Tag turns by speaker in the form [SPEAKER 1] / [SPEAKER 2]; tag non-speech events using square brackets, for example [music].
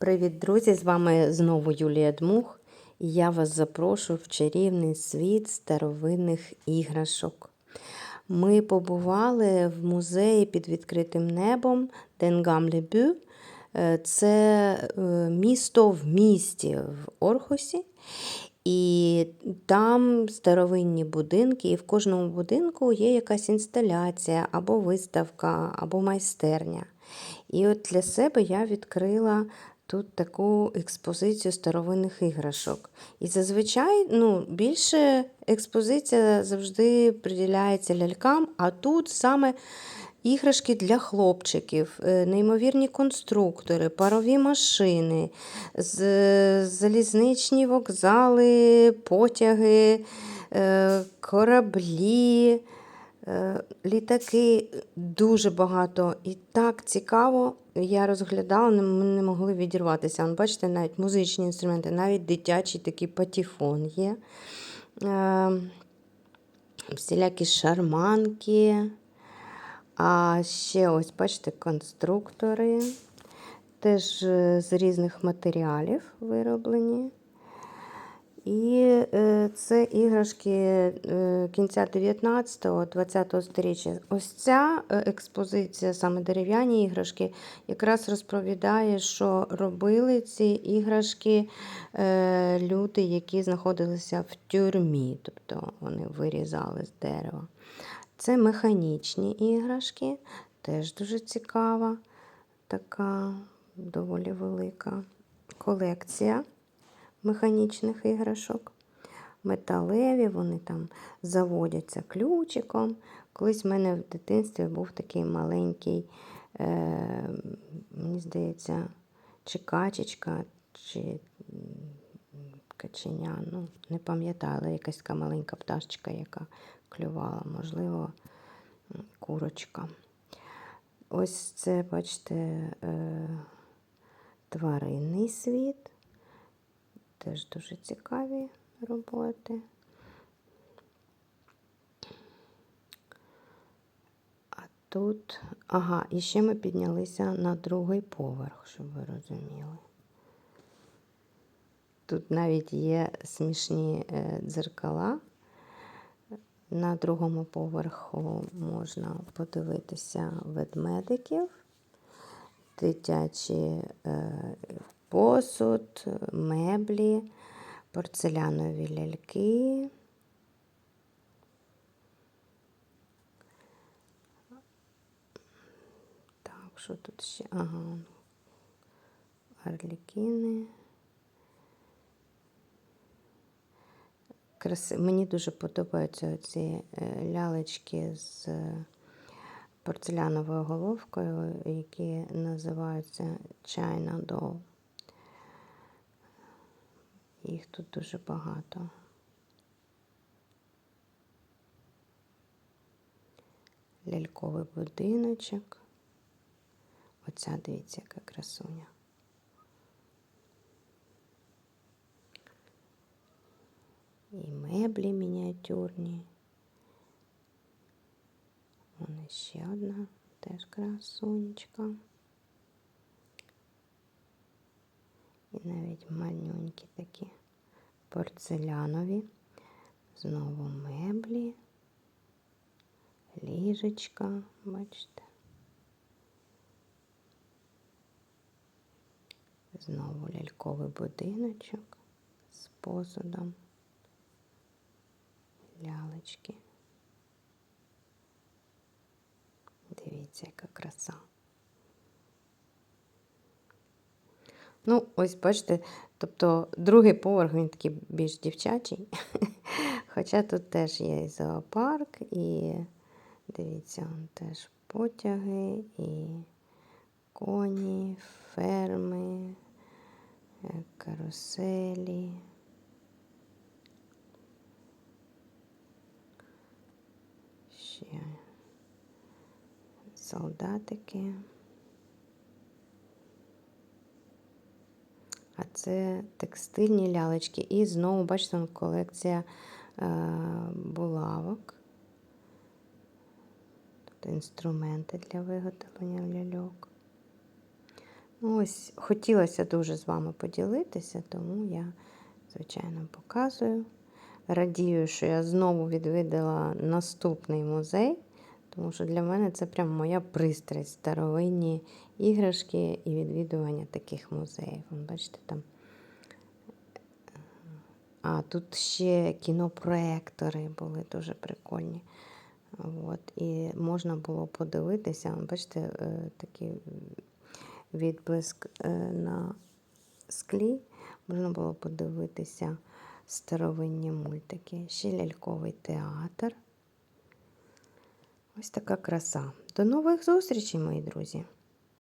[SPEAKER 1] Привіт, друзі! З вами знову Юлія Дмух, і я вас запрошую в чарівний світ старовинних іграшок. Ми побували в музеї під відкритим небом Денгам-Лебю. Це е, місто в місті в Орхусі. І там старовинні будинки, і в кожному будинку є якась інсталяція, або виставка, або майстерня. І от для себе я відкрила тут таку експозицію старовинних іграшок. І зазвичай ну, більше експозиція завжди приділяється лялькам, а тут саме іграшки для хлопчиків, е, неймовірні конструктори, парові машини, залізничні вокзали, потяги, е, кораблі. Е, Літаки дуже багато і так цікаво. Я розглядала, ми не могли відірватися. Вон, бачите, навіть музичні інструменти, навіть дитячий такий патефон є. Е, Всілякі шарманки. А ще ось, бачите, конструктори. Теж е, з різних матеріалів вироблені. І е, це іграшки е, кінця 19-20 століття. Ось ця е, експозиція, саме дерев'яні іграшки, якраз розповідає, що робили ці іграшки люди, які знаходилися в тюрмі, тобто вони вирізали з дерева. Це механічні іграшки, теж дуже цікава, така доволі велика колекція механічних іграшок. Металеві, вони там заводяться ключиком. Колись в мене в дитинстві був такий маленький, е, мені здається, чи качечка, чи каченя. Ну, не пам'ятаю, але якась така маленька пташечка, яка клювала, можливо, курочка. Ось це, бачите, е, тваринний світ. Теж дуже цікаві роботи. А тут, ага, і ще ми піднялися на другий поверх, щоб ви розуміли. Тут навіть є смішні е, дзеркала. На другому поверху можна подивитися ведмедиків, дитячі е, посуд, меблі, порцелянові ляльки. Так, що тут ще? Ага. Арлікіни. Краси... Мені дуже подобаються ці лялечки з порцеляновою головкою, які називаються China Doll. Їх тут дуже багато. Ляльковий будиночок. Оця, дивіться, яка красуня. І меблі мініатюрні. Вон ще одна теж красунечка. І навіть малюнькі такі порцелянові. Знову меблі, ліжечка, бачите. Знову ляльковий будиночок з посудом, лялечки. Дивіться, яка краса. Ну, ось бачите, тобто другий поверх він такий більш дівчачий. [laughs] Хоча тут теж є і зоопарк, і дивіться, теж потяги, і коні, ферми, е, каруселі. Ще солдатики. А це текстильні лялечки. І знову, бачите, колекція е, булавок. Тобто інструменти для виготовлення ляльок. Ось хотілося дуже з вами поділитися, тому я, звичайно, показую. Радію, що я знову відвідала наступний музей, тому що для мене це прям моя пристрасть, старовинні іграшки і відвідування таких музеїв. Бачите, там. А тут ще кінопроектори були дуже прикольні. От, і можна було подивитися, бачите, е, такий відблиск е, на склі. Можна було подивитися старовинні мультики. Ще ляльковий театр. Ось така краса. До нових зустрічей, мої друзі!